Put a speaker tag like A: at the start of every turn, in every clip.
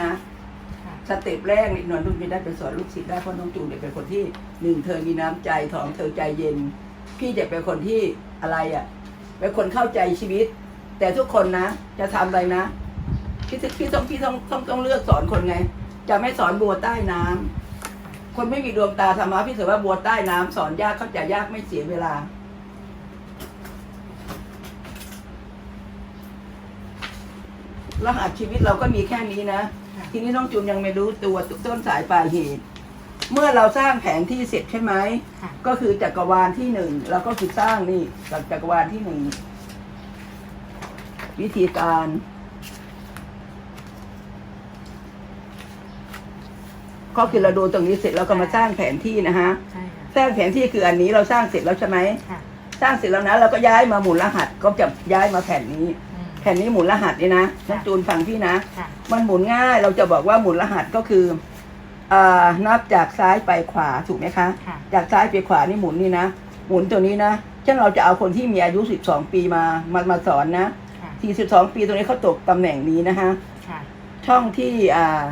A: นะ
B: ค่ะ
A: สเต็ปแรกนี่นอนรุ่นไม่ได้ไปสอนลูกศิษย์ได้เพราะน้องจูนเนี่ยเป็นคนที่หนึ่งเธอมีน้ำใจสองเธอใจเย็น พี่จะเป็นคนที่อะไรอะเป็นคนเข้าใจชีวิต แต่ทุกคนนะ จะทำอะไรนะพี่พี่ต้องพี่ต้องต้องต้องเลือกสอนคนไง จะไม่สอนบัวใต้น้ำคนไม่มีดวงตาธรรมะพี่ถือว่าบัวใต้น้ำสอนยากเข้าใจยากไม่เสียเวลา รหัสชีวิตเราก็มีแค่นี้นะ
B: ค่ะ
A: ทีนี้น้องจูนยังไม่รู้ตัวต้นสายปลายเหตุ เมื่อเราสร้างแผนที่เสร็จใช่ไหม
B: ค่ะ
A: ก็คือจักรวาลที่หนึ่งเราก็คือสร้างนี่จากจักรวาลที่หนึ่งวิธีการ ก็คือเราดูตรงนี้เสร็จเราก็มาสร้างแผนที่นะฮะ
B: ใช่ค่ะ
A: สร้างแผนที่คืออันนี้เราสร้างเสร็จแล้วใช่ไหม
B: ค่ะ
A: สร้างเสร็จแล้วนะเราก็ย้ายมาหมุนรหัสก็จะย้ายมาแผ่นนี้
B: อืม
A: แผ่นนี้หมุนรหัสนี่นะน้องจูนฟังพี่นะ
B: ค่ะ
A: มันหมุนง่ายเราจะบอกว่าหมุนรหัสก็คืออ่านับจากซ้ายไปขวาถูกไหมคะ
B: ค่ะ
A: จากซ้ายไปขวานี่หมุนนี่นะ หมุนตัวนี้นะเช่นเราจะเอาคนที่มีอายุ 12 ปีมามามาสอนนะ
B: ค่ะ
A: ที่12ปีตรงนี้เขาตกตำแหน่งนี้นะคะ
B: ค่ะ
A: ช่องที่อ่า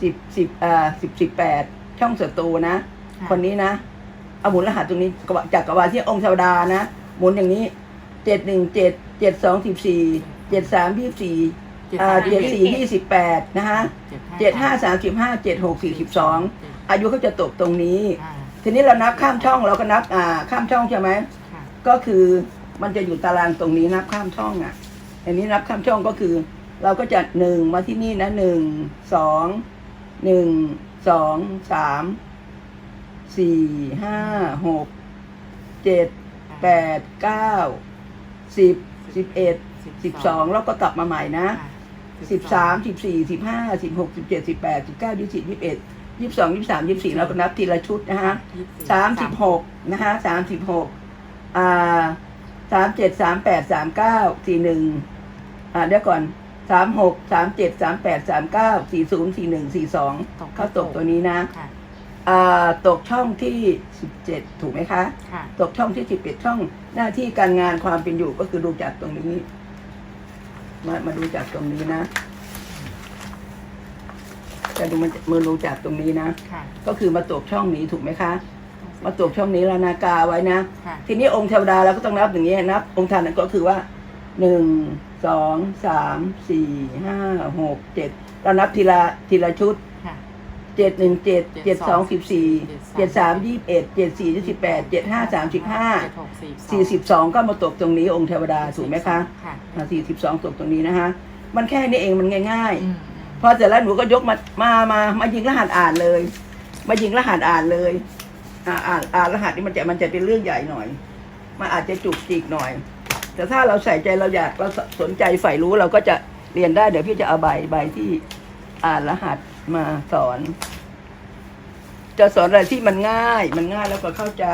A: สิบสิบอ่าสิบสิบแปดช่องศัตรูนะะคนนี้นะ เอาหมุนรหัสตรงนี้จากกรวาลที่องค์เทวดานะ หมุนอย่างนี้ เจ็ดหนึ่งเจ็ดเจ็ดสองสิบสี่เจ็ดสามยี่สี่
B: เจ็ด
A: อ่า
B: สาม
A: เจ็ดสี่ยี่สิบแปดนะฮะเจ็ดห้าสามสิบห้าเจ็ดหกสี่สิบสองอายุเขาจะตกตรงนี้
B: อ่า
A: ทีนี้เรานับข้ามช่องเราก็นับอ่าข้ามช่องใช่ไหม
B: ค่ะ
A: ก็คือมันจะอยู่ตารางตรงนี้นับข้ามช่องอะอันนี้นับข้ามช่องก็คือ เราก็จะหนึ่งมาที่นี่นะหนึ่งสองหนึ่งสองสามสี่ห้าหกเจ็ดแปดเก้า สิบสิบเอ็ดสิบสองแล้วก็กลับมาใหม่นะ
B: ค่ะ
A: สิบสามสิบสี่สิบห้าสิบหกสิบเจ็ดสิบแปดสิบเก้ายี่สิบยี่สิบเอ็ดยี่สิบสองยี่สิบสามยี่สิบสี่เราก็นับทีละชุดนะฮะ
B: ยี่สิบ
A: สามสิบหกนะฮะสามสิบหกอ่าสามเจ็ดสามแปดสามเก้าสี่หนึ่งอ่าเดี๋ยวก่อนสามหกสามเจ็ดสามแปดสามเก้าสี่ศูนย์สี่หนึ่งสี่สองเขาตกตัวนี้นะ
B: ค่ะ
A: อ่าตกช่องที่สิบเจ็ดถูกไหมคะ
B: ค่ะ
A: ตกช่องที่สิบเอ็ดช่องหน้าที่การงานความเป็นอยู่ก็คือดูจากตรงนี้ มามาดูจากตรงนี้นะจะดูมันมือดูจากตรงนี้นะ
B: ค่ะ
A: ก็คือมาตกช่องนี้ถูกไหมคะ มาตกช่องนี้แล้วนากาไว้นะ
B: ค่ะ
A: ทีนี้องค์เทวดาเราก็ต้องนับอย่างนี้นับ องค์ท่านนั้นก็คือว่าหนึ่งสองสามสี่ห้าหกเจ็ดเรานับทีละทีละชุด
B: ค่ะ
A: เจ็ดหนึ่งเจ็ดเจ็ดสองสิบสี่เจ็ดสาม
B: 73
A: ยี่สิบเอ็ดเจ็ดสี่ยี่สิบแปดเจ็ดห้าสามสิบห้า
B: เจ็ดหกสี่
A: สี่สิบสองก็มาตกตรงนี้องค์เทวดาถูกไหมคะ
B: ค่ะ
A: สี่สิบสองตกตรงนี้นะคะมันแค่นี้เองมันง่ายๆ
B: อืม
A: พอเสร็จแล้วหนูก็ยกมามามามายิงรหัสอ่านเลย มายิงรหัสอ่านเลย อ่าอ่านอ่านรหัสนี่มันจะมันจะเป็นเรื่องใหญ่หน่อย มันอาจจะจุกจิกหน่อย แต่ถ้าเราใส่ใจเราอยากเราสนใจใฝ่รู้เราก็จะเรียนได้เดี๋ยวพี่จะเอาใบใบที่อ่านรหัส มาสอน จะสอนอะไรที่มันง่าย มันง่ายแล้วก็เข้าใจ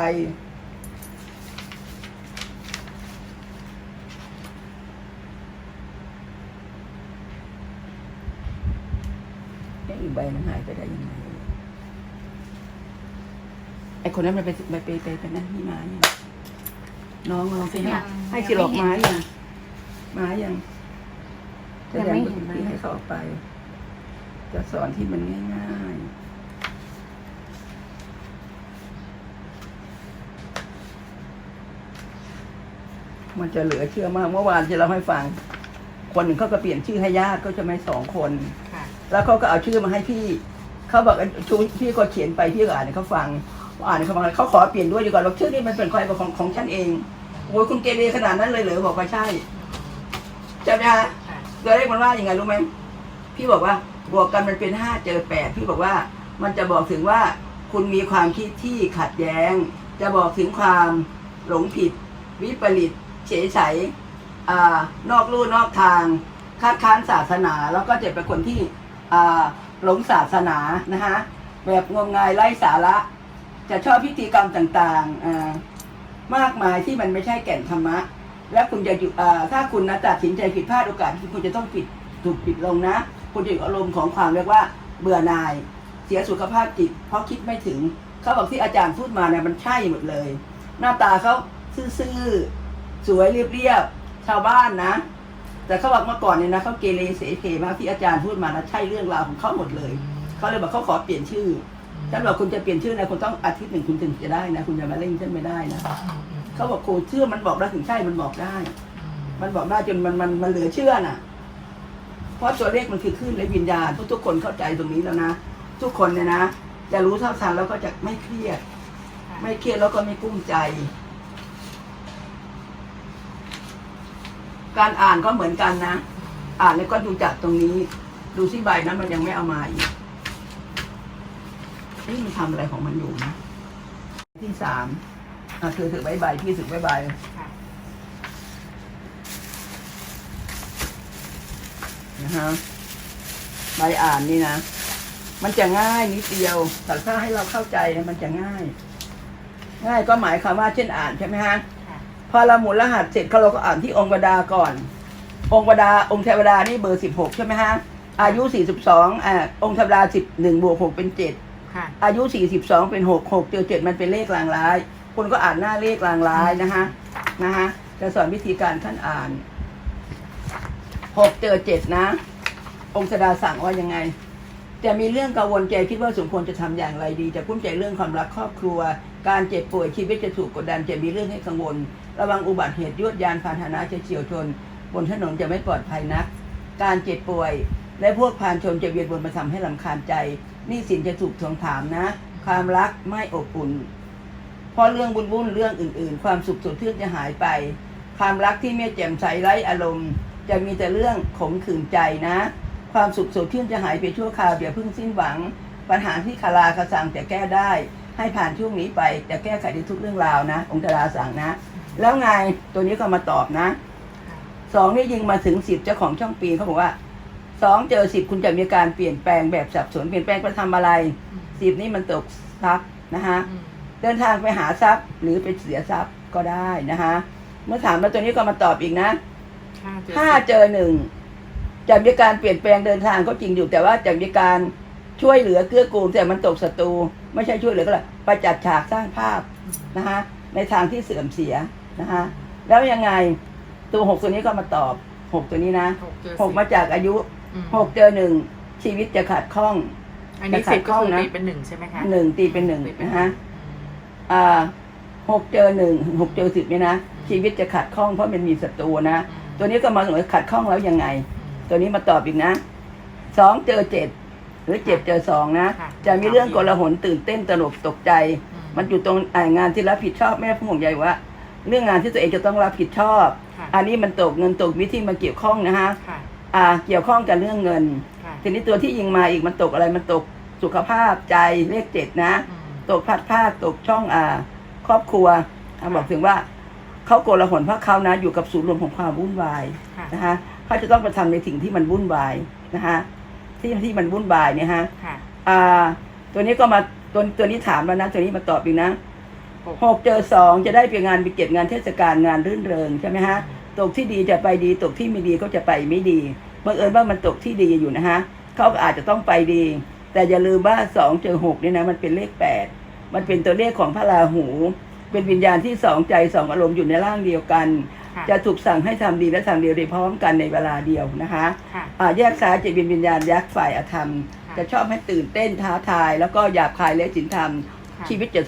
A: ไอ้อีกใบมันหายไปได้ยังไงไอ้คนนั้นมันไปไปไปไปไปนั่นที่ไม้ยังน้องลองสิให้ให้สิหลอกไม้ยังไม้ยังแสดงที่ให้เขาออกไป จะสอนที่มันง่ายๆ มันจะเหลือเชื่อมาก เมื่อวานที่เราให้ฟัง คนหนึ่งเขาก็เปลี่ยนชื่อให้ญาติก็จะไม่สองคน
B: ค่ะ
A: แล้วเขาก็เอาชื่อมาให้พี่ เขาบอกชูพี่ก็เขียนไปพี่ก็อ่านให้เขาฟัง อ่านให้เขาฟังเขาขอเปลี่ยนด้วยดีกว่าบอกชื่อนี่มันเป็นใครบอกของของฉันเองโอ้ยคุณเกเรขนาดนั้นเลยเหรอบอกว่าใช่จำได้ไหม
B: ค่ะ
A: ตัวเลขมันว่ายังไงรู้ไหมพี่บอกว่า บวกกันมันเป็นห้าเจอแปดพี่บอกว่ามันจะบอกถึงว่าคุณมีความคิดที่ขัดแย้ง จะบอกถึงความหลงผิด วิปริตเฉยใสอ่านอกลู่นอกทางคัดค้านศาสนา แล้วก็จะเป็นคนที่หลงศาสนานะฮะแบบงมงายไร้สาระ จะชอบพิธีกรรมต่างๆมากมายที่มันไม่ใช่แก่นธรรมะ และคุณจะอยู่ถ้าคุณนะตัดสินใจผิดพลาดโอกาสที่คุณจะต้องปิดถูกปิดลงนะ คุณอยู่อารมณ์ของความเรียกว่าเบื่อหน่าย เสียสุขภาพจิต เพราะคิดไม่ถึงเขาบอกที่อาจารย์พูดมาเนี่ยมันใช่หมดเลย หน้าตาเขาซื่อๆสวยเรียบๆชาวบ้านนะ แต่เขาบอกเมื่อก่อนเนี่ยนะเขาเกเรเสเพมากที่อาจารย์พูดมานะใช่เรื่องราวของเขาหมดเลยเขาเลยบอกเขาขอเปลี่ยนชื่อฉันบอกคุณจะเปลี่ยนชื่อนะคุณต้องอาทิตย์หนึ่งคุณถึงจะได้นะ คุณจะมาเล่นฉันไม่ได้นะเขาบอกโครูชื่อมันบอกได้ถึงใช่มันบอกได้ มันบอกได้จนมันมันมันเหลือเชื่อน่ะ ราะตัวเลขมันคือคลื่นและวิญญาณทุกทุกๆคนเข้าใจตรงนี้แล้วนะ ทุกคนเนี่ยนะ จะรู้เท่าทันแล้วก็จะไม่เครียด ไม่เครียดแล้วก็ไม่กุ้มใจ การอ่านก็เหมือนกันนะ อ่านแล้วก็ดูจากตรงนี้ ดูที่ใบนั้นมันยังไม่เอามาอีกนี่มันทำอะไรของมันอยู่นะ ที่สามอะเธอถือใบใบพี่ถือใบใบ
B: ค่ะ
A: นะฮะใบอ่านนี่นะ มันจะง่ายนิดเดียวแต่ถ้าให้เราเข้าใจนะมันจะง่าย ง่ายก็หมายความว่าเช่นอ่านใช่ไหมฮะ
B: ค่ะ
A: พอเราหมุนรหัสเสร็จเขาเราก็อ่านที่องค์วดาก่อน องค์วดาองค์เทวดานี่เบอร์สิบหกใช่ไหมฮะอายุสี่สิบสองอ่าองค์เทวดาสิบหนึ่งบวกหกเป็นเจ็ด
B: ค่ะ
A: อายุสี่สิบสองเป็นหกหกเจอเจ็ดมันเป็นเลขลางร้าย คุณก็อ่านหน้าเลขลางร้ายนะฮะนะฮะจะสอนวิธีการขั้นอ่าน หกเจอเจ็ดนะ องค์สดาสั่งว่ายังไง จะมีเรื่องกังวลใจคิดว่าสมควรจะทำอย่างไรดี จะพุ่มใจเรื่องความรักครอบครัว การเจ็บป่วยชีวิตจะถูกกดดันจะมีเรื่องให้กังวล ระวังอุบัติเหตุยวดยานพาหนะจะเฉียวชน บนถนนจะไม่ปลอดภัยนัก การเจ็บป่วย และพวกพานชนจะเวียนวนมาทำให้ลำคาญใจนี่สินจะถูกทวงถามนะ ความรักไม่อบอุ่นเพราะเรื่องบุญวุ่นเรื่องอื่น ๆ ความสุขสดชื่นจะหายไป ความรักที่ไม่แจ่มใสไร้อารมณ์ จะมีแต่เรื่องขมขื่นใจนะ ความสุขสดชื่นจะหายไปชั่วคราวอย่าเพิ่งสิ้นหวัง ปัญหาที่คาราคาสังจะแก้ได้ ให้ผ่านช่วงนี้ไปจะแก้ไขได้ทุกเรื่องราวนะ องค์ดาราสั่งนะ แล้วไงตัวนี้ก็มาตอบนะ
B: ค่ะ
A: สองนี่ยิงมาถึงสิบเจ้าของช่องปีเขาบอกว่าสองเจอสิบคุณจะมีการเปลี่ยนแปลงแบบสับสนเปลี่ยนแปลงไปทำอะไร
B: อืม
A: สิบนี่มันตกทรัพย์นะฮะ
B: อืม
A: เดินทางไปหาทรัพย์หรือไปเสียทรัพย์ก็ได้นะคะเมื่อถามแล้วตัวนี้ก็มาตอบอีกนะ
B: ห้าเจอ
A: ห้า
B: สิบ
A: เจอหนึ่งจะมีการเปลี่ยนแปลงเดินทางก็จริงอยู่แต่ว่าจะมีการช่วยเหลือเกื้อกูลแต่มันตกศัตรูไม่ใช่ช่วยเหลือก็เลยไปจัดฉากสร้างภาพนะคะในทางที่เสื่อมเสียนะคะแล้วยังไงตัวหกตัวนี้ก็มาตอบหกตัวนี้นะ
B: หกเจอ
A: หก
B: สิบ
A: มาจากอายุ
B: อืม
A: หกเจอหนึ่งชีวิตจะขาดข้อง
B: อันนี้
A: จะขัด
B: สิบก็
A: ข้อง
B: คือ
A: นะ
B: ตีเป็นหนึ่งใช่ไหมคะ
A: หนึ่งตีเป็นหนึ่ง
B: ตีเป็
A: นะฮะ
B: อืม
A: อ่าหกเจอหนึ่งหกเจอสิบเนี่ยนะชีวิตจะขัดข้องเพราะมันมีศัตรูนะ
B: อืม
A: ตัวนี้ก็มาสมมติขัดข้องแล้วยังไง ตัวนี้มาตอบอีกนะสองเจอเจ็ดหรือเจ็ดเจอสองนะ
B: ค่ะ
A: จะมีเรื่องโกลาหลตื่นเต้นตระหนกตกใจ
B: อื
A: มันอยู่ตรงอ่างานที่รับผิดชอบแม่ผู้ห่วงใยว่า เรื่องงานที่ตัวเองจะต้องรับผิดชอบ
B: ค่ะ
A: อันนี้มันตกเงินตกวิธีมาเกี่ยวข้องนะฮะ
B: ค่ะ
A: อ่าเกี่ยวข้องกับเรื่องเงิน
B: ค่ะ
A: ทีนี้ตัวที่ยิงมาอีกมันตกอะไรมันตกสุขภาพใจเลขเจ็ดนะ
B: อืม
A: ตกพลัดพลาดตกช่องอ่า ครอบครัวอ่าบอกถึงว่า เขาโกลาหลเพราะเขานะอยู่กับศูนย์รวมของความวุ่นวาย
B: ค่ะ
A: นะคะเขาจะต้องไปทำในสิ่งที่มันวุ่นวายนะคะที่ที่มันวุ่นวายเนี่ยฮะ
B: ค่ะ
A: อ่า ตัวนี้ก็มาตัวตัวนี้ถามแล้วนะ ตัวนี้มาตอบอีกนะ
B: หก
A: หกเจอสองจะได้เป็นงานไปเกียรติงานเทศกาลงานรื่นเริงใช่ไหมฮะตกที่ดีจะไปดี ตกที่ไม่ดีก็จะไปไม่ดีบังเอิญว่ามันตกที่ดีอยู่นะฮะเขาก็อาจจะต้องไปดี แต่อย่าลืมว่าสองเจอหกเนี่ยนะมันเป็นเลขแปดมันเป็นตัวเลขของพระราหู เป็นวิญญาณที่สองใจสองอารมณ์อยู่ในร่างเดียวกัน
B: ค่ะ
A: จะถูกสั่งให้ทำดีและทำเดียวได้พร้อมกันในเวลาเดียวนะคะ
B: ค่ะ
A: อ่าแยกซ้ายจะเป็นวิญญาณยักษ์ฝ่ายอธรรม
B: ค่ะ
A: จะชอบให้ตื่นเต้นท้าทาย แล้วก็หยาบคายและสินธรรม
B: ค่ะ
A: ชีวิตจะ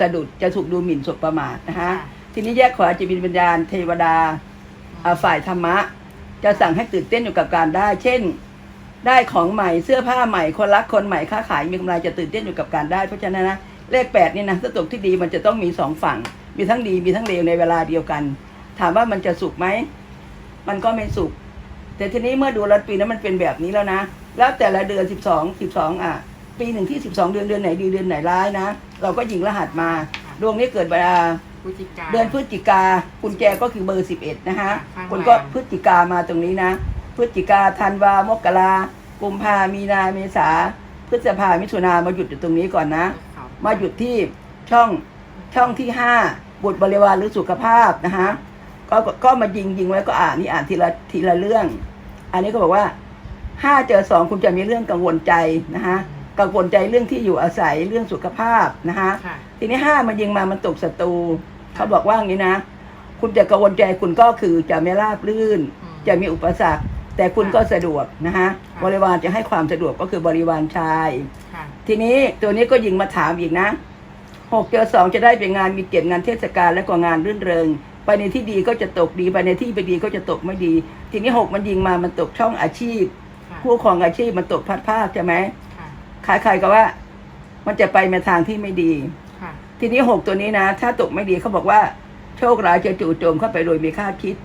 A: สะดุดจะถูกดูหมิ่นสบประมาทนะคะ
B: ค่ะ
A: ทีนี้แยกขวาจะเป็นวิญญาณเทวดา อ่าฝ่ายธรรมะ จะสั่งให้ตื่นเต้นอยู่กับการได้ เช่น ได้ของใหม่เสื้อผ้าใหม่คนรักคนใหม่ค้าขายมีกำไรจะตื่นเต้นอยู่กับการได้ เพราะฉะนั้นนะ เลขแปดนี่นะถ้าตกที่ดีมันจะต้องมีสองฝั่ง มีทั้งดีมีทั้งเลวในเวลาเดียวกัน ถามว่ามันจะสุขไหมมันก็ไม่สุขแต่ทีนี้เมื่อดูรัดปีนั้นมันเป็นแบบนี้แล้วนะ แล้วแต่ละเดือนสิบสองสิบสองอะ ปีหนึ่งที่สิบสองเดือนเดือนไหนดีเดือนไหนร้ายนะ เราก็ยิงรหัสมา ดวงนี้เกิดเวลา
B: พฤศจิกา
A: เดือนพฤศจิกากุญแจก็คือเบอร์สิบเอ็ดนะฮะ
B: ข้าง
A: คุณก็
B: ล่าง
A: พฤศจิกามาตรงนี้นะ พฤศจิกาธันวามกรากุมภามีนาเมษาพฤษภามิถุนามาหยุดอยู่ตรงนี้ก่อนนะ มาหยุดที่ช่องช่องที่ห้าบุตรบริวารหรือสุขภาพนะฮะก็ก็ก็มายิงยิงไว้ก็อ่านนี่อ่านทีละทีละเรื่อง อันนี้ก็บอกว่าห้าเจอสองคุณจะมีเรื่องกังวลใจนะฮะกังวลใจเรื่องที่อยู่อาศัยเรื่องสุขภาพนะฮะ
B: ค่ะ
A: ทีนี้ห้ามันยิงมามันตกศัตรูเขาบอกว่าอย่างนี้นะ คุณจะกังวลใจคุณก็คือจะไม่ราบรื่น
B: อืม
A: จะมีอุปสรรค แต่คุณ
B: ค่ะ
A: ก็สะดวกนะฮะ
B: ค่ะ
A: บริวารจะให้ความสะดวกก็คือบริวารชาย
B: ค่ะ
A: ทีนี้ตัวนี้ก็ยิงมาถามอีกนะหกเจอสองจะได้เป็นงานมีเกียรติงานเทศกาลและก็งานรื่นเริง ไปในที่ดีก็จะตกดีไปในที่ไม่ดีก็จะตกไม่ดี ทีนี้หกมันยิงมามันตกช่องอาชีพ
B: ค่ะ
A: ผู้ครองอาชีพมันตกพัดภาคใช่ไหม
B: ค่ะ
A: ขายๆก็ว่า มันจะไปในทางที่ไม่ดี
B: ค่ะ
A: ทีนี้หกตัวนี้นะ ถ้าตกไม่ดีเขาบอกว่า โชคร้ายจะจู่โจมเข้าไปโดยไม่คาดคิด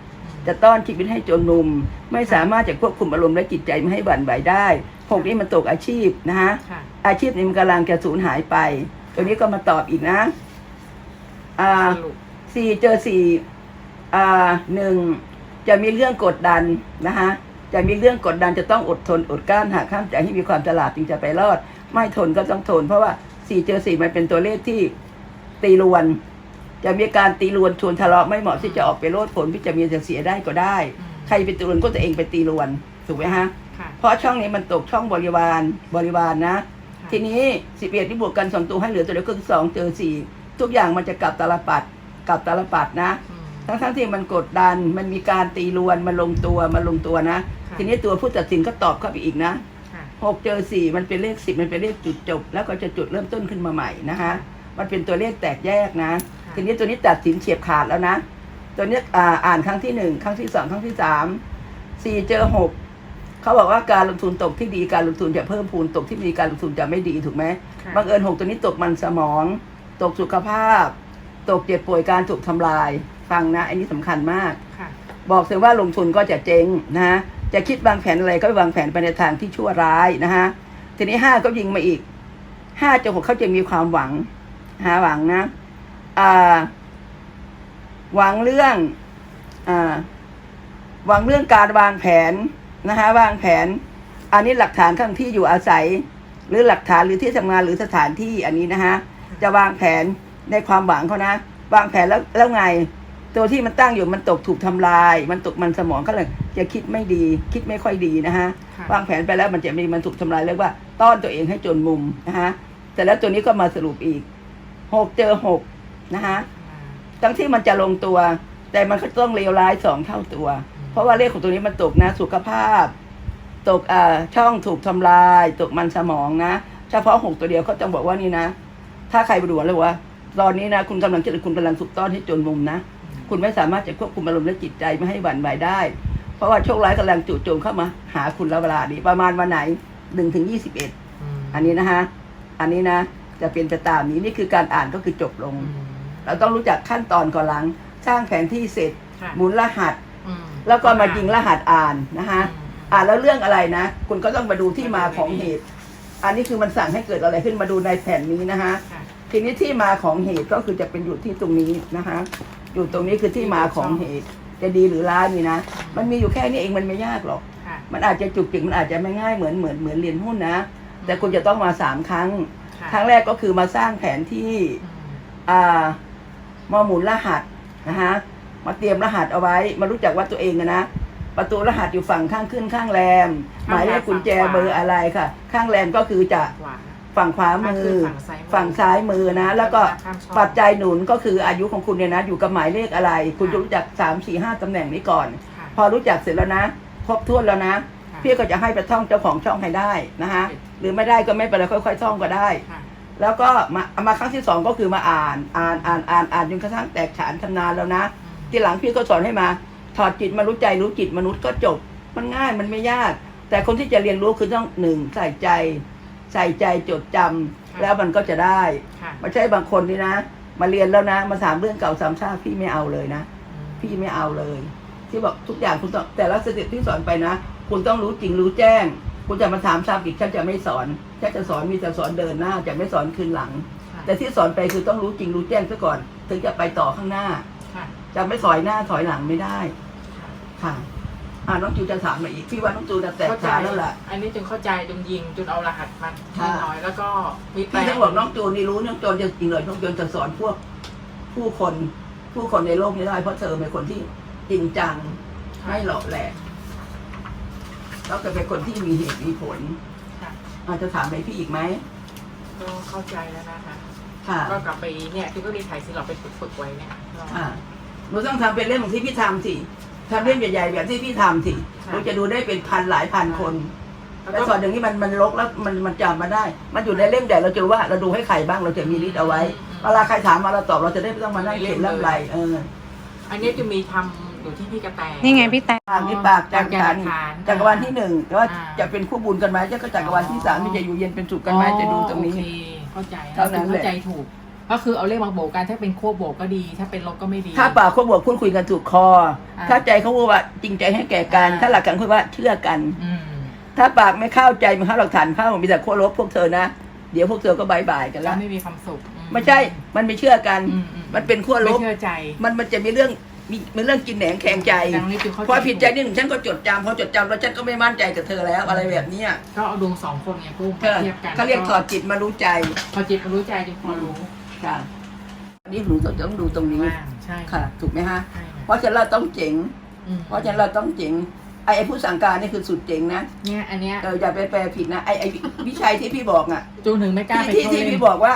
A: จะต้อนชีวิตให้จนมุม ไม่สามารถจะควบคุมอารมณ์และจิตใจไม่ให้บั่นไหวได้หกนี้มันตกอาชีพนะฮะ
B: ค่ะ
A: อาชีพนี้มันกำลังจะสูญหายไปตัวนี้ก็มาตอบอีกนะอ่า
B: สรุป
A: สี่เจอสี่อ่าหนึ่งจะมีเรื่องกดดันนะคะจะมีเรื่องกดดันจะต้องอดทนอดกลั้นหากข้ามใจให้มีความฉลาดจึงจะไปรอด ไม่ทนก็ต้องทน เพราะว่าสี่เจอสี่มันเป็นตัวเลขที่ตีรวน จะมีการตีรวนชวนทะเลาะไม่เหมาะที่จะออกไปโลดผลที่จะมีจะเสียได้ก็ได้
B: อืม
A: ใครเป็นตีรวนก็ตัวเองไปตีรวนถูกไหมฮะ
B: ค่ะ
A: เพราะช่องนี้มันตกช่องบริวารบริวารนะ
B: ค่ะ
A: ทีนี้สิบเอ็ดที่บวกกันสองตัวให้เหลือตัวเดียวก็คือสองเจอสี่ทุกอย่างมันจะกลับตาลปัดกลับตาลปัดนะ
B: อืม
A: ทั้งทั้งๆที่มันกดดันมันมีการตีรวนมันลงตัวมันลงตัวนะ
B: ค่ะ
A: ทีนี้ตัวผู้ตัดสินก็ตอบเข้าไปอีกนะ
B: ค่ะ
A: หกเจอสี่มันเป็นเลขสิบมันเป็นเลขจุดจบ แล้วก็จะจุดเริ่มต้นขึ้นมาใหม่นะคะ มันเป็นตัวเลขแตกแยกนะ
B: ค่ะ
A: ทีนี้ตัวนี้ตัดสินเฉียบขาดแล้วนะ ตัวนี้อ่าอ่านครั้งที่หนึ่งครั้งที่สองครั้งที่สามสี่เจอหกเขาบอกว่าการลงทุนตกที่ดีการลงทุนจะเพิ่มพูนตกที่ดีการลงทุนจะไม่ดีถูกไหม
B: ค่ะ
A: บังเอิญหกตัวนี้ตกมันสมอง ตกสุขภาพ ตกเจ็บป่วยการถูกทำลายฟังนะอันนี้สำคัญมาก
B: ค่ะ
A: บอกเสียว่าลงทุนก็จะเจ๊งนะฮะจะคิดวางแผนอะไรก็วางแผนไปในทางที่ชั่วร้ายนะฮะทีนี้ห้าก็ยิงมาอีกห้าจะหกเขาจะมีความหวัง หาหวังนะอ่าหวังเรื่องอ่าหวังเรื่องการวางแผนนะฮะวางแผน อันนี้หลักฐานข้างที่อยู่อาศัย หรือหลักฐานหรือที่ทำงานหรือสถานที่อันนี้นะฮะจะวางแผนในความหวังเขานะ วางแผนแล้วแล้วไง ตัวที่มันตั้งอยู่มันตกถูกทำลาย มันตกมันสมองเขาเลยจะคิดไม่ดี คิดไม่ค่อยดีนะฮะ
B: ค่ะ
A: วางแผนไปแล้วมันจะมีมันถูกทำลายเรียกว่า ต้อนตัวเองให้จนมุมนะฮะแต่แล้วตัวนี้ก็มาสรุปอีก หกเจอหกนะฮะ
B: อ่า
A: ทั้งที่มันจะลงตัว แต่มันก็ต้องเลวร้ายสองเท่าตัว เพราะว่าเลขของตัวนี้มันตกนะสุขภาพ ตกอ่าช่องถูกทำลาย ตกมันสมองนะ เฉพาะหกตัวเดียวเขาต้องบอกว่านี่นะ ถ้าใครไปดูเลยว่า ตอนนี้นะคุณกำลังจะคุณกำลังถูกต้อนให้จนมุมนะคุณไม่สามารถจะควบคุมอารมณ์และจิตใจไม่ให้หวั่นไหวได้ เพราะว่าโชคร้ายกำลังจู่โจมเข้ามา หาคุณแล้วเวลานี้ประมาณวันไหนหนึ่งถึงยี่สิบเอ็ด
B: ม
A: อันนี้นะฮะอันนี้นะ จะเป็นไปตามนี้นี่คือการอ่านก็คือจบลง
B: อืม
A: เราต้องรู้จักขั้นตอนก่อนหลัง สร้างแผนที่เสร็จ
B: ค่ะ
A: หมุนรหัส
B: อืม
A: แล้วก็มายิงรหัสอ่านนะฮะ
B: อืม
A: อ่านแล้วเรื่องอะไรนะ คุณก็ต้องมาดูที่มาของเหตุ อันนี้คือมันสั่งให้เกิดอะไรขึ้นมาดูในแผ่นนี้นะฮะ
B: ค่ะ
A: ทีนี้ที่มาของเหตุก็คือจะเป็นอยู่ที่ตรงนี้นะคะ อยู่ตรงนี้คือที่มาของเหตุ จะดีหรือร้ายนี่นะ มันมีอยู่แค่นี้เองมันไม่ยากหรอก
B: ค่ะ
A: มันอาจจะจุกจิกมันอาจจะไม่ง่ายเหมือนเหมือนเหมือนเรียนหุ้นนะ แต่คุณจะต้องมาสามครั้ง
B: ค่ะ
A: ครั้งแรกก็คือมาสร้างแผนที่
B: อืม
A: อ่ามาหมุนรหัสนะฮะมาเตรียมรหัสเอาไว้ มารู้จักว่าตัวเองอะนะประตูรหัสอยู่ฝั่งข้างขึ้นข้างแรม หมายเลขกุญแจเบอร์อะไรค่ะ ข้างแรมก็คือจะ
B: ขวา
A: ฝั่งขวามือ
B: ฝั่งซ้ายมือ
A: ฝั่งซ้ายมือนะ แล้วก็
B: ข้ามช่อง
A: ปัจจัยหนุนก็คืออายุของคุณเนี่ยนะ อยู่กับหมายเลขอะไร คุณจะรู้จักสามสี่ห้าตำแหน่งนี้ก่อน
B: ค่ะ
A: พอรู้จักเสร็จแล้วนะ ครบถ้วนแล้วนะ
B: ค่ะ
A: พี่ก็จะให้ไปท่องเจ้าของช่องให้ได้นะฮะหรือไม่ได้ก็ไม่เป็นไรค่อย ๆ ท่องก็ได้
B: ค่ะ
A: แล้วก็มามาครั้งที่สองก็คือมาอ่านอ่านอ่านอ่านอ่านจนกระทั่งแตกฉานชำนาญแล้วนะ
B: อืม
A: ทีหลังพี่ก็สอนให้มา ถอดจิตมารู้ใจรู้จิตมนุษย์ก็จบ มันง่ายมันไม่ยาก แต่คนที่จะเรียนรู้คือต้องหนึ่งใส่ใจ ใส่ใจจดจำแล้วมันก็จะได้
B: ค่ะ
A: ไม่ใช่บางคนนี่นะ มาเรียนแล้วนะ มาถามเรื่องเก่าซ้ำซากพี่ไม่เอาเลยนะ
B: อืม
A: พี่ไม่เอาเลย ที่บอกทุกอย่างคุณต้องแต่ละสเต็ปที่สอนไปนะ คุณต้องรู้จริงรู้แจ้ง คุณจะมาถามซ้ำอีกฉันจะไม่สอนฉันจะสอนมีแต่สอนเดินหน้า จะไม่สอนคืนหลัง
B: ค่ะ
A: แต่ที่สอนไปคือต้องรู้จริงรู้แจ้งซะก่อน ถึงจะไปต่อข้างหน้า
B: ค่ะ
A: จะไม่ถอยหน้าถอยหลังไม่ได้
B: ค่ะ
A: ค่ะอ่าน้องจูจะถามมาอีกพี่ว่าน้องจูจะแตก
B: เข้าใจ
A: ฉานแล้วล่ะ
B: อันนี้จึงเข้าใจจึงยิงจนเอารหัสมา
A: ค่ะ
B: น้อยแล้วก็มี
A: พี่ต้องบอกน้องจูนี่รู้น้องจูจะจริงเลยน้องจูจะสอนพวกผู้คนผู้คนในโลกนี้ได้เพราะเธอเป็นคนที่จริงจังไม่หลอกแหลก แล้วก็เป็นคนที่มีเหตุมีผล
B: ค่ะ
A: อาจจะถามอะไรพี่อีกไหม
B: ก็เข้าใจแล้วนะคะ
A: ค่ะ
B: ก็กลับไปเนี่ยคือก็รีไถ่ายสิเราไปฝึกฝึกไว้เนี่ย
A: ค่ะหนูต้องทำเป็นเรื่องของที่พี่ทำสิทำเล่มใหญ่ๆแบบที่พี่ทำสิ
B: ค่ะ
A: เราจะดูได้เป็นพันหลายพันคน
B: แล้ว
A: แต่
B: ก็
A: ส่วนหนึ่งที่มันมันลกแล้วมันมันจำมาได้ มันอยู่ในเล่มใหญ่เราจะรู้ว่าเราดูให้ใครบ้างเราจะมีลิสต์เอาไว้เวลาใครถามมาเราตอบเราจะได้ไม่ต้องมานั่งเขียนเล่มไรเออ
B: อันนี้จะมีทำ อยู่ที่พี่กระแต
C: นี่ไงพี่แตง
A: ปากที่ปากจักรวาล
B: จักรวาล
A: จักรวาลที่หนึ่งแต่ว่า
B: อ่า
A: จะเป็นคู่บุญกันไหมจะก็จักรวาลที่สามที่จะอยู่เย็นเป็นสุขกันไหมจะดูตรงนี้
B: โอเคเข้าใจ
A: เท่านั้นแหละ
B: เข้าใจถูก ก็คือเอาเลขมาโบกกันถ้าเป็นขั้วโบกก็ดี ถ้าเป็นลบก็ไม่ดี
A: ถ้าปากเขาบวกพูดคุยกันถูกคอ
B: อ่า
A: ถ้าใจเขาพูดว่าจริงใจให้แก่กัน
B: อ่า
A: ถ้าหลักการคุยว่าเชื่อกัน
B: อืม
A: ถ้าปากไม่เข้าใจมันเข้าหลักฐานเข้ามีแต่ขั้วลบพวกเธอนะ เดี๋ยวพวกเธอก็บายบายกัน
B: แล้
A: ละ
B: วไม่มีความสุขอื
A: ไม่ใช่มันไม่เชื่อกัน
B: อือื
A: มันเป็นขั้วล
B: ไม่
A: บ
B: เชื่อใจ
A: มันมันจะมีเรื่อง มีมีเรื่องกินแหนงแข็งใจ
B: ดังนี้จึงเข้าใจ
A: พอผิดใจนิดหนึ่งฉันก็จดจำพอจดจำแล้วฉันก็ไม่มั่นใจกับเธอแล้วอะไรแบบเนี้ย
B: ก็เอาดวงสองคนไงกุ้ง
A: เธอ
B: เทียบกัน
A: เขาเรียกถอดจิตมารู้ใจ
B: พอจิตรู้ใจจึงพอรู้
A: ค่ะอันนี้หนูต้องดูตรงนี้
B: ว่างใช่
A: ค่ะ ถูกไหมฮะ
B: ใช่ค่ะ
A: เพราะฉะนั้นเราต้องเจ๋ง
B: อืม
A: เพราะฉะนั้นเราต้องเจ๋งไอ้ไอ้ผู้สั่งการนี่คือสุดเจ๋งนะ
B: เนี่ยอันเนี้ย
A: เอออย่าไปแปลผิดนะไอ้ไอ้วิชัยที่พี่บอกอะ
B: จูนถึงไม่กล้าไป
A: ที่
B: เข้า
A: ที่
B: เล่
A: พี่
B: น
A: บอกว่า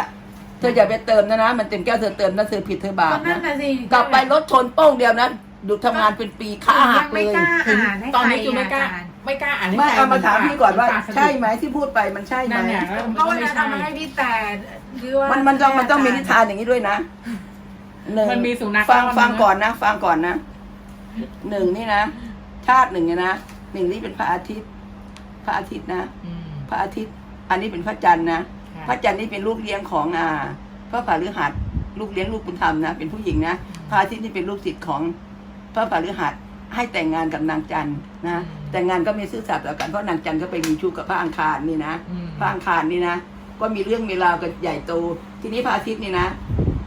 A: เธออย่าไปเติมนะนะ มันเต็มแก้วเธอเติมนะเธอผิดเธอบาป
D: ก็นั่
A: นะ
D: นน่ะสิ
A: กลับไปรถชนโป้งเดียวนะดูทำงานเป็นปีขาหักเล
D: ไม่
A: ย
D: กล้า
B: ถึง
D: อ่านให้
B: ตอนนี้
D: ใคร
B: จูนไม่กล้า
D: อ่าน
B: ไม่กล้าอ่านให้
A: ไม่
B: ใคร
A: เอามาถามพี่ก่อนว่า
B: ปสะดุด
A: ใช่ไหมที่พูดไปมันใช่ไหม
B: นั่นเนี่ยแล้ว
D: เพราะ
B: ก็
D: เว
B: ไม่
D: ลา
B: ใช่
D: ทำมาให้พี่แต่หรือว่า
A: มันมันต้องมันต้องมีนิทานอย่างนี้ด้วยนะหนึ่ง
B: มันมีสุนัข
A: ฟัง
B: เล่า
A: ฟัง
B: เะ
A: ก่อนนะฟังก่อนนะหนึ่งนี่นะชาติหนึ่งเนี่ยนะหนึ่งนี่เป็นพระอาทิตย์ พระอาทิตย์นะ
B: อืม
A: พระอาทิตย์ อันนี้เป็นพระจันทร์นะ
B: ค่ะ
A: พระจันทร์นี่เป็นลูกเลี้ยงของอ่าพระผาฤหัสลูกเลี้ยงลูกบุญธรรมนะเป็นผู้หญิงนะพระอาทิตย์นี่เป็นลูกศิษย์ของพระผาฤหัสให้แต่งงานกับนางจันทร์นะแต่งงานก็ไม่ซื่อสัตย์ต่อกันเพราะนางจันทร์ก็ไปมีชู้กับพระอังคารนี่นะ
B: อืม
A: พระอังคารนี่นะก็มีเรื่องมีราวกันใหญ่โต ทีนี้พระอาทิตย์นี่นะ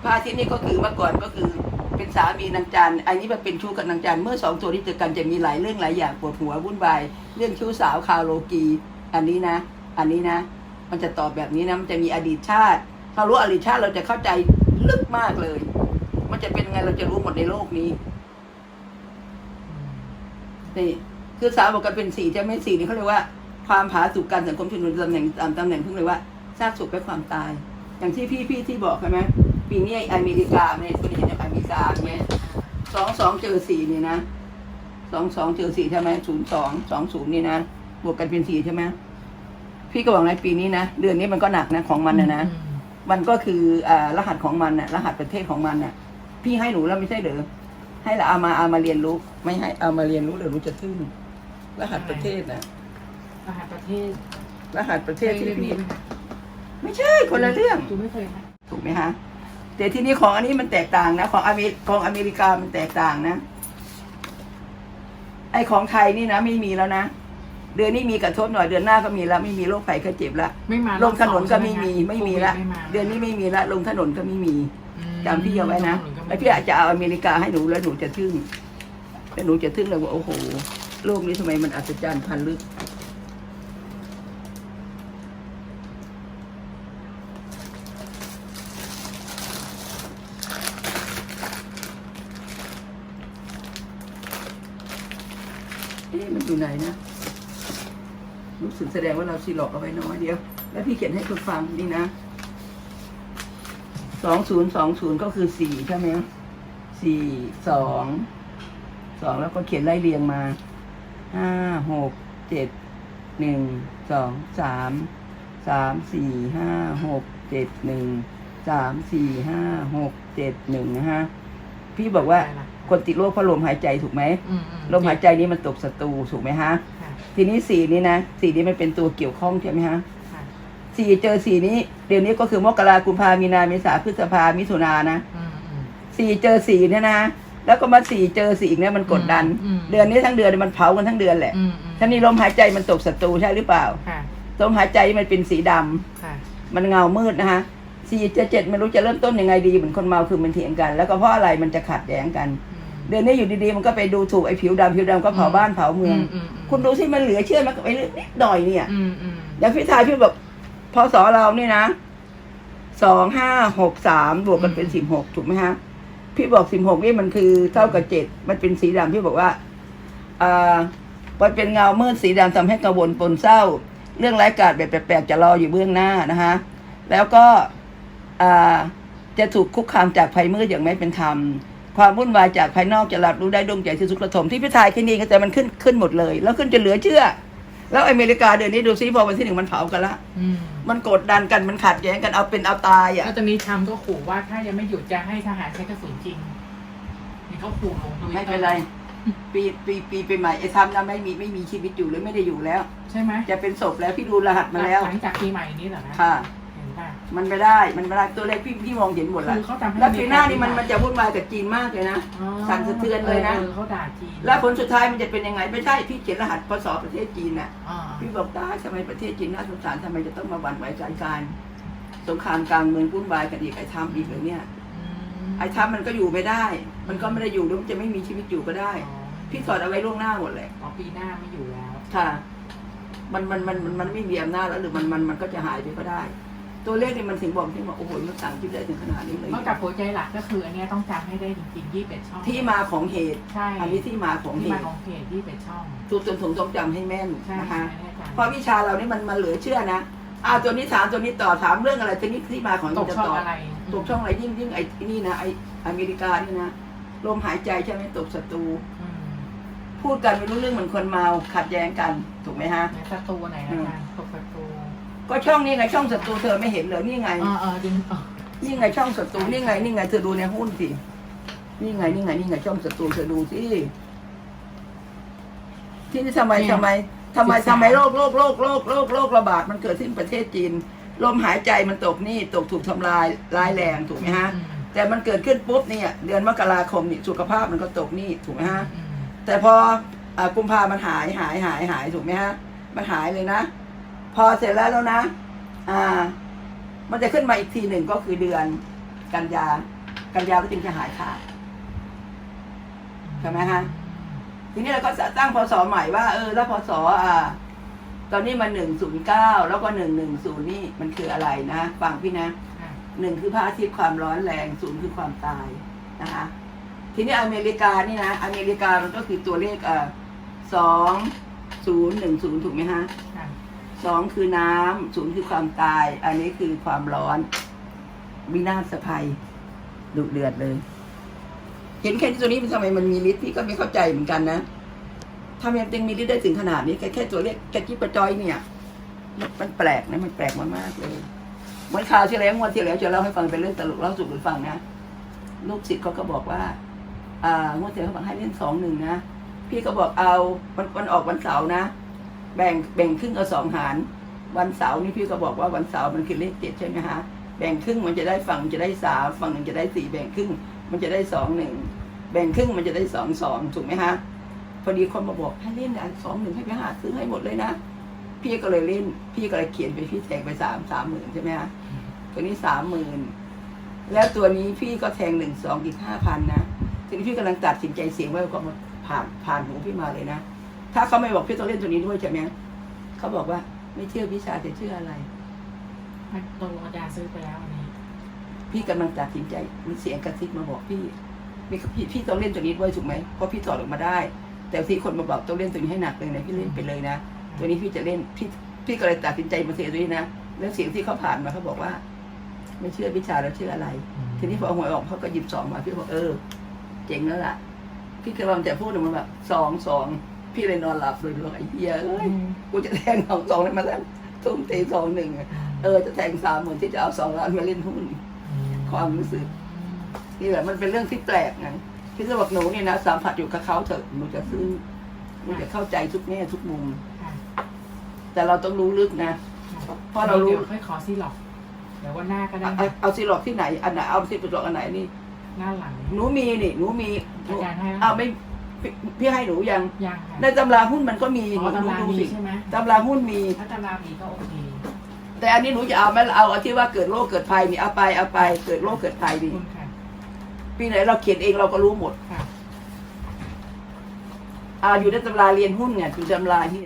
A: พระอาทิตย์นี่ก็คือเมื่อก่อนก็คือเป็นสามีนางจันทร์อันนี้มาเป็นชู้กับนางจันทร์เมื่อสองตัวที่เจอกันจะมีหลายเรื่องหลายอย่างปวดหัววุ่นวายเรื่องชู้สาวคาโลกี อันนี้นะ อันนี้นะ มันจะตอบแบบนี้นะมันจะมีอดีตชาติเรารู้อดีตชาติเราจะเข้าใจลึกมากเลย มันจะเป็นไงเราจะรู้หมดในโลกนี้นี่คือสาวบอกกันเป็นสี่จะไม่สี่นี่เขาเรียกว่าความผาสุกการสังคมชุมนุมตำแหน่งตามตำแหน่งเพิ่งเลยว่าสร้างสุขและความตาย อย่างที่พี่พี่ที่บอกใช่ไหมปีนี้อเมริกาเนี่ยคนเห็นอย่างอเมริกาเนี่ยสองสองเจอสี่นี่นะสองสองเจอสี่ใช่ไหมศูนย์สองสองศูนย์นี่นะบวกกันเป็นสี่ใช่ไหม พี่ก็บอกในปีนี้นะ เดือนนี้มันก็หนักนะของมันนะนะ
B: อืม
A: มันก็คืออ่ารหัสของมันน่ะรหัสประเทศของมันน่ะพี่ให้หนูแล้วไม่ใช่เหรอให้เราเอามาเอามาเรียนรู้ ไม่ให้เอามาเรียนรู้เดี๋ยวรู้จะทึ่งรหัสประเทศน่ะ
B: รหัสประเทศ
A: รหัสประเทศที่
B: เรื่อง
A: พี่
B: นี้ไหมคะ
A: ไม่ใช่คนละเรื่อง
B: จูนไม่เคยค่ะ
A: ถูกไหมฮะแต่ที่นี้ของอันนี้มันแตกต่างนะ ของอเมริของอเมริกามันแตกต่างนะ ไอของไทยนี่นะไม่มีแล้วนะ เดือนนี้มีกระทบหน่อยเดือนหน้าก็มีแล้วไม่มีโรคภัยไข้เจ็บละ
B: ไม่มา
A: ลงถนนก็
B: รอบสอง
A: ไม่มี
B: ใช่ห
A: ไม่มี
B: โควิ
A: ละ
B: ไม่มา
A: เดือนนี้ไม่มีละลงถนนก็ไม่มี
B: อืม
A: จำพี่เอาไว้นะ
B: ลงถก็
A: แล้ว
B: ไม่
A: พี่อาจจะเอาอเมริกาให้หนูแล้วหนูจะทึ่งแล้วหนูจะทึ่งเลยว่าโอ้โหโลกนี้ทำไมมันอัศจรรย์พันลึกเอ๊ะมันอยู่ไหนนะ รู้สึกแสดงว่าเราซีหลอกเอาไว้น้อยเดียว แล้วพี่เขียนให้คุณฟังนี่นะสองศูนย์สองศูนย์ก็คือสี่ใช่ไหมสี่สองสองแล้วก็เขียนไล่เรียงมาห้าหกเจ็ดหนึ่งสองสามสามสี่ห้าหกเจ็ดหนึ่งสามสี่ห้าหกเจ็ดหนึ่งนะฮะพี่บอกว่าคนติดโรคเพราะลมหายใจถูกไหม
B: อืมอื
A: ลมหายใจนี้มันตกศัตรูถูกไหมฮะ
B: ค่ะ
A: ทีนี้สีนี้นะสีนี้มันเป็นตัวเกี่ยวข้องใช่ไหมฮะ
B: ค่ะ
A: สี่เจอสี่นี้เดี๋ยวนี้ก็คือมกรากุมภามีนาเมษาพฤษภามิถุนานะ
B: อืมอืม
A: สี่เจอสี่เนี่ยนะแล้วก็มาสี่เจอสี่อีกเนี่ยมันกดดัน
B: อืม
A: เดือนนี้ทั้งเดือนเนี่ยมันเผากันทั้งเดือนแหละ
B: อืมอืม
A: ท่านี้ลมหายใจมันตกศัตรูใช่หรือเปล่า
B: ค่ะ
A: ลมหายใจมันเป็นสีดำ
B: ค่ะ
A: มันเงามืดนะฮะสี่เจอเจ็ดไม่รู้จะเริ่มต้นยังไงดีเหมือนคนเมาคือมันเถียงกัน แล้วก็เพราะอะไรมันจะขัดแย้งกัน
B: อืม
A: เดือนนี้อยู่ดีๆมันก็ไปดูถูกไอ้ผิวดำผิวดำก็เผาบ้านเผาเมือง
B: อืมอืม
A: คุณดูสิมันเหลือเชื่อมันไปนิดหน่อยเนี่ย
B: อืมอืม
A: อย่างพี่ทายพี่บอกพศเรานี่นะสองห้าหกสามบวกกันเป็นสิบหกถูกไหมฮะ พี่บอกสิบหกนี่มันคือเท่ากับเจ็ดมันเป็นสีดำพี่บอกว่าอ่ามันเป็นเงามืดสีดำทำให้กระวนปนเศร้า เรื่องร้ายกาจแบบแปลกๆจะรออยู่เบื้องหน้านะคะแล้วก็อ่าจะถูกคุกคามจากภัยมืดอย่างไม่เป็นธรรม ความวุ่นวายจากภายนอกจะรับรู้ได้ดวงใจที่สุขระทมที่พิทายที่นี่ก็แต่มันขึ้นขึ้นหมดเลย แล้วขึ้นจะเหลือเชื่อ แล้วอเมริกาเดือนนี้ดูซิพอวันที่หนึ่งมันเผากันละ
B: อืม
A: มันกดดันกันมันขัดแย้งกันเอาเป็นเอาตายอะ
B: แล้วตอนนี้ทรัมป์ก็ขู่ว่าถ้ายังไม่หยุดจะให้ทหารใช้กระสุนจริงนี่เขาขู่ลงทวิต
A: ไม่เป็นไรปีปีปีปีใหม่ไอ้ทำนะไม่มีไม่มีชีวิตอยู่หรือไม่ได้อยู่แล้ว
B: ใช่ไหม
A: จะเป็นศพแล้วพี่ดูรหัสมาแล้ว
B: หลังจากปีใหม่นี้เหรอนะ
A: ค่ะ
B: เห็นป่ะ
A: มันไม่ได้มันไม่ได้ตัวเลขพี่พี่มองเห็นหมดแล้ว
B: คือเขาทำให้
A: แล้วปีหน้านี่มันมันจะวุ่นวายกับจีนมากเลยนะ
B: อ๋อ
A: สั่นสะเทือนเลยนะ
B: ออเขาด่าจีน
A: แล้วผลสุดท้ายมันจะเป็นยังไงไม่ใช่พี่เขียนรหัสพศประเทศจีนน่ะ
B: อ่า
A: พี่บอกได้ทำไมประเทศจีนน่าสงสารทำไมจะต้องมาหวั่นไหวสายการสงครามกลางเมืองวุ่นวายกันอีกไอ้ทำอีกเลยเนี่ย
B: อืม
A: ไอ้ทำมันก็อยู่ไม่ได้ มันก็ไม่ได้อยู่แล้วมันจะไม่มีชีวิตอยู่ก็ได้
B: อ๋อ
A: พี่สอนเอาไว้ล่วงหน้าหมดเลย
B: อ๋อปีหน้าไม่อยู่แล้ว
A: ค่ะ มันมันมันมันมันไม่มีอำนาจแล้วหรือมันมันมันก็จะหายไปก็ได้ ตัวเลขนี่มันถึงบอกที่ว่าโอ้โหมันสั่งคิดได้ถึงขนาดนี้เลย
B: นอกจากหัวใจหลักก็คืออันเนี้ยต้องจำให้ได้จริงๆยี่เป็ดช่อง
A: ที่มาของเหตุ
B: ใช่
A: อันนี้ที่มาของเห
B: ที่มา
A: ตุ
B: ของเพจยี่เป็ดช่อง
A: ทุกจนถึงต้องจำให้แม่น
B: ใช่
A: นะคะ
B: อันนี้อาจารย์
A: เพราะวิชาเรานี่มันมาเหลือเชื่อนะอ่าตัวนี้ถามตัวนี้ต่อถามเรื่องอะไรตัวนี้ที่มาของ
B: ตก
A: จะ
B: ช่อง
A: ตอบ
B: อะไร
A: ตกช่องอะไรยิ่งยิ่งไอ้นี่นะไอ้อเมริกานี่นะลมหายใจใช่ไหมตกศัตรู
B: อืม
A: พูดกันไม่รู้เรื่องเหมือนคนเมาขัดแย้งกันถูกไหมฮะ
B: ไหนศัตรูไหนนะอาจารย์ตกศัตรู
A: ก็ช่องนี้ไงช่องศัตรูเธอไม่เห็นเหรอนี่ไง
B: เออเออดึงเออ
A: นี่ไงช่องศัตรูนี่ไงนี่ไงเธอดูในหุ้นสินี่ไงนี่ไงนี่ไงช่องศัตรูเธอดูสิที่นี่ทำไมทำไมทำไมทำไมโรคโรคโรคโรคโรคโรคระบาดมันเกิดที่ประเทศจีนลมหายใจมันตกนี่ตกถูกทำลายร้ายแรงถูกไหมฮะ
B: อืม
A: แต่มันเกิดขึ้นปุ๊บเนี่ยเดือนมกราคมนี่สุขภาพมันก็ตกนี่ถูกไหมฮะ
B: อืม
A: แต่พออากุมภามันหายหายหายหายถูกไหมฮะ มันหายเลยนะ พอเสร็จแล้วแล้วนะ อ่า มันจะขึ้นมาอีกทีหนึ่งก็คือเดือนกันยา กันยาก็จึงจะหายขาดใช่ไหมฮะทีนี้เราก็จะตั้งพศใหม่ว่าเออแล้วพศอ่า ตอนนี้มันหนึ่งศูนย์เก้าแล้วก็หนึ่งหนึ่งศูนย์นี่มันคืออะไรนะฟังพี่นะ
B: ค่ะ
A: หนึ่งคือพระอาทิตย์ความร้อนแรงศูนย์คือความตายนะคะ ทีนี้อเมริกานี่นะอเมริกามันก็คือตัวเลขเอ่อสองศูนย์หนึ่งศูนย์ถูกไหมฮะ
B: ค่ะ
A: สองคือน้ำศูนย์คือความตาย อันนี้คือความร้อนวินาศภัยดุเดือดเลย เห็นแค่ที่ตัวนี้มันทำไมมันมีฤทธิ์พี่ก็ไม่เข้าใจเหมือนกันนะทำไมจึงมีฤทธิ์ได้ถึงขนาดนี้แค่แค่ตัวเลขกระจิบกระจอยเนี่ยมันแปลกนะมันแปลกมากๆเลยเมือนข่าวที่แล้วงวดที่แล้วจะเล่าให้ฟังเป็นเรื่องตลกเล่าสู่กันฟังนะลูกศิษย์เขาก็บอกว่า อ่างวดที่แล้วเขาบอกให้เล่นสองหนึ่งนะพี่ก็บอกเอาวันวันออกวันเสาร์นะ แบ่งแบ่งครึ่งเอาสองหาร วันเสาร์นี่พี่ก็บอกว่าวันเสาร์มันคือเลขเจ็ดใช่ไหมฮะแบ่งครึ่งมันจะได้ฝั่งจะได้สามฝั่งหนึ่งจะได้สี่แบ่งครึ่งมันจะได้สองหนึ่งแบ่งครึ่งมันจะได้สองสองถูกไหมฮะพอดีคนมาบอกให้เล่นอันสองหนึ่งให้ไปหาซื้อให้หมดเลยนะพี่ก็เลยเล่น พี่ก็เลยเขียนไปพี่แทงไปสามสามหมื่นใช่ไหมฮะตัวนี้สามหมื่นแล้วตัวนี้พี่ก็แทงหนึ่งสองอีกห้าพันนะทีนี้พี่กำลังตัดสินใจเสียงไว้ก็มาผ่านผ่านหูพี่มาเลยนะ ถ้าเขาไม่บอกพี่ต้องเล่นตัวนี้ด้วยใช่ไหมเขาบอกว่าไม่เชื่อวิชาจะเชื่ออะไร
B: มันตรงอาจารย์ซื้อไปแล้วอันนี้
A: พี่กำลังตัดสินใจมีเสียงกระซิบมาบอกพี่มีพี่พี่ต้องเล่นตัวนี้ด้วยถูกไหมเพราะพี่ถอดออกมาได้ แต่ที่คนมาบอกต้องเล่นตัวนี้ให้หนักเลยนะพี่เล่นไปเลยนะตัวนี้พี่จะเล่นพี่พี่ก็เลยตัดสินใจมาเสียตัวนี้นะแล้วเสียงที่เขาผ่านมาเขาบอกว่า ไม่เชื่อวิชาแล้วเชื่ออะไร ทีนี้พอเอาหวยออกเขาก็หยิบสองมาพี่บอกเออ เจ๋งแล้วล่ะพี่กำลังจะพูดออกมาแบบสองสอง พี่เลยนอนหลับเลยบอกไอ้เหี้ยเอ้ยกูจะแทงสองสองเลยมาแล้วทุ่มเตะสองหนึ่งอะเออจะแทงสามหมื่นที่จะเอาสองล้านมาเล่นหุ้นความรู้สึกนี่แหละมันเป็นเรื่องที่แปลกนะพี่จะบอกหนูเนี่ยนะสัมผัสอยู่กับเขาเถอะหนูจะซึ้งหนูจะเข้าใจทุกแง่ทุกมุม
B: ค่ะ
A: แต่เราต้องรู้ลึกนะเพราะเรารู้
B: ดี๋ยวค่อยขอซีหลอกเดี๋ยววันหน้าก็ได้
A: เอาเอาเอาซีล็อกที่ไหนอันไหนเอาซีล็อกอันไหนนี่
B: หน้าหลัง
A: หนูมีนี่หนูมีหนู
B: อาจารย์ให้แล้ว
A: เอาไม่ พี่พี่ให้หนูยัง
B: ยังค่ะ
A: ในตำราหุ้นมันก็มี
B: อ๋อ
A: หนู
B: ตำรา
A: ดู
B: มี
A: สิ
B: ใช่ไหม
A: ตำราหุ้นมี
B: ถ้าตำรามีก็โอเค
A: แต่อันนี้หนูจะเอาไหมเอาเอาที่ว่าเกิดโรคเกิดภัยนี่เอาไปเอาไป เกิดโรคเกิดภัย
B: ขอบ
A: ดิ
B: คุณค่ะ
A: ปีไหนเราเขียนเองเราก็รู้หมด
B: ค่ะ
A: อ่าอยู่ในตำราเรียนหุ้นไงอยู่ตำราที่